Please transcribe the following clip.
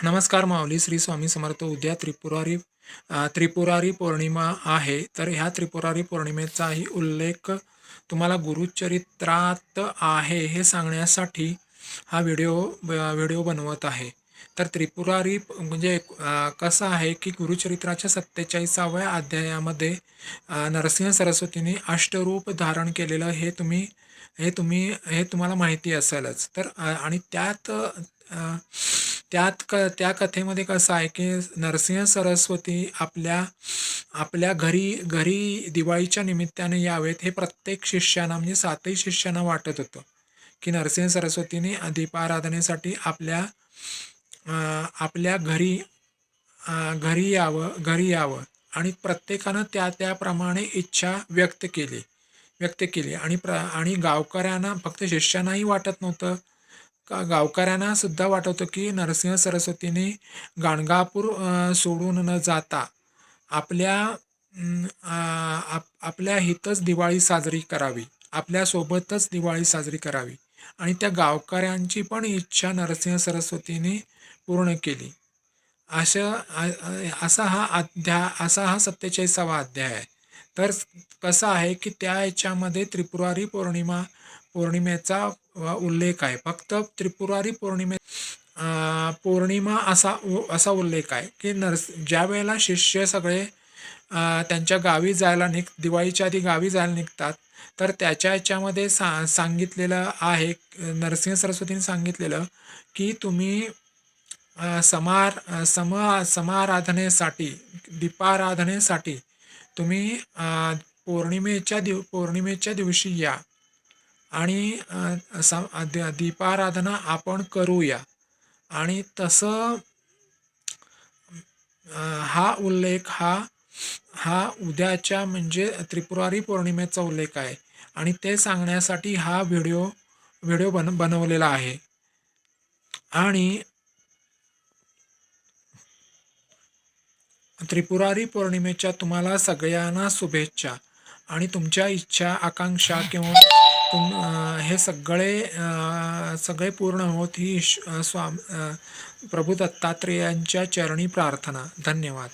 नमस्कार माऊली श्री स्वामी समर्थ. उद्या त्रिपुरारी त्रिपुरारी पौर्णिमा आहे. तर ह्या त्रिपुरारी पौर्णिमेचाही उल्लेख तुम्हाला गुरुचरित्रात आहे हे सांगण्यासाठी हा व्हिडिओ ब- व्हिडिओ बनवत आहे. तर त्रिपुरारी म्हणजे कसं आहे की गुरुचरित्राच्या सत्तेचाळीसाव्या अध्यायामध्ये नरसिंह सरस्वतीने अष्टरूप धारण केलेलं हे तुम्ही हे तुम्ही हे तुम्हाला माहिती असेलच. तर आणि त्यात त्यात क त्या कथेमध्ये कसं आहे की नरसिंह सरस्वती आपल्या आपल्या घरी घरी दिवाळीच्या निमित्ताने यावेत हे प्रत्येक शिष्यांना म्हणजे सातही शिष्यांना वाटत होतं. की नरसिंह सरस्वतीने दीपाराधनेसाठी आपल्या आपल्या घरी घरी यावं घरी यावं. आणि प्रत्येकानं त्या त्याप्रमाणे इच्छा व्यक्त केली व्यक्त केली. आणि प्र आणि गावकऱ्यांना फक्त शिष्यांनाही वाटत नव्हतं. का गावकऱ्यांना सुद्धा वाटवतो की नरसिंह सरस्वतीने गाणगापूर सोडून न जाता आपल्या आप- आपल्या हितच दिवाळी साजरी करावी. आपल्यासोबतच दिवाळी साजरी करावी. आणि त्या गावकऱ्यांची पण इच्छा नरसिंह सरस्वतीने पूर्ण केली. अशा असा हा अध्याय असा हा सत्तेचाळीसावा अध्याय आहे. तर कसं आहे की त्या ह्याच्यामध्ये त्रिपुरारी पौर्णिमा पौर्णिमेचा उल्लेख आहे. फक्त त्रिपुरारी पौर्णिमे पौर्णिमा असा उ- असा उल्लेख आहे की नरस ज्या वेळेला शिष्य सगळे त्यांच्या गावी जायला निघ दिवाळीच्या आधी गावी जायला निघतात तर त्याच्या ह्याच्यामध्ये सा सांगितलेलं आहे नरसिंह सरस्वतीने सांगितलेलं की तुम्ही समार सम समाराधनेसाठी दीपाराधनेसाठी तुम्ही पौर्णिमेच्या दिव पौर्णिमेच्या दिवशी या आणि अ, दीपाराधना आपण करूया. आणि तसं हा उल्लेख हा हा उद्याच्या म्हणजे त्रिपुरारी पौर्णिमेचा उल्लेख आहे. आणि ते सांगण्यासाठी हा व्हिडिओ व्हिडिओ बन बनवलेला आहे. आणि त्रिपुरारी पौर्णिमेच्या तुम्हाला सगळ्यांना शुभेच्छा आणि तुमच्या इच्छा आकांक्षा किंवा तुम हे सगळे सगळे पूर्ण होत ही श- स्वाम प्रभू दत्तात्रेयांच्या चरणी प्रार्थना. धन्यवाद.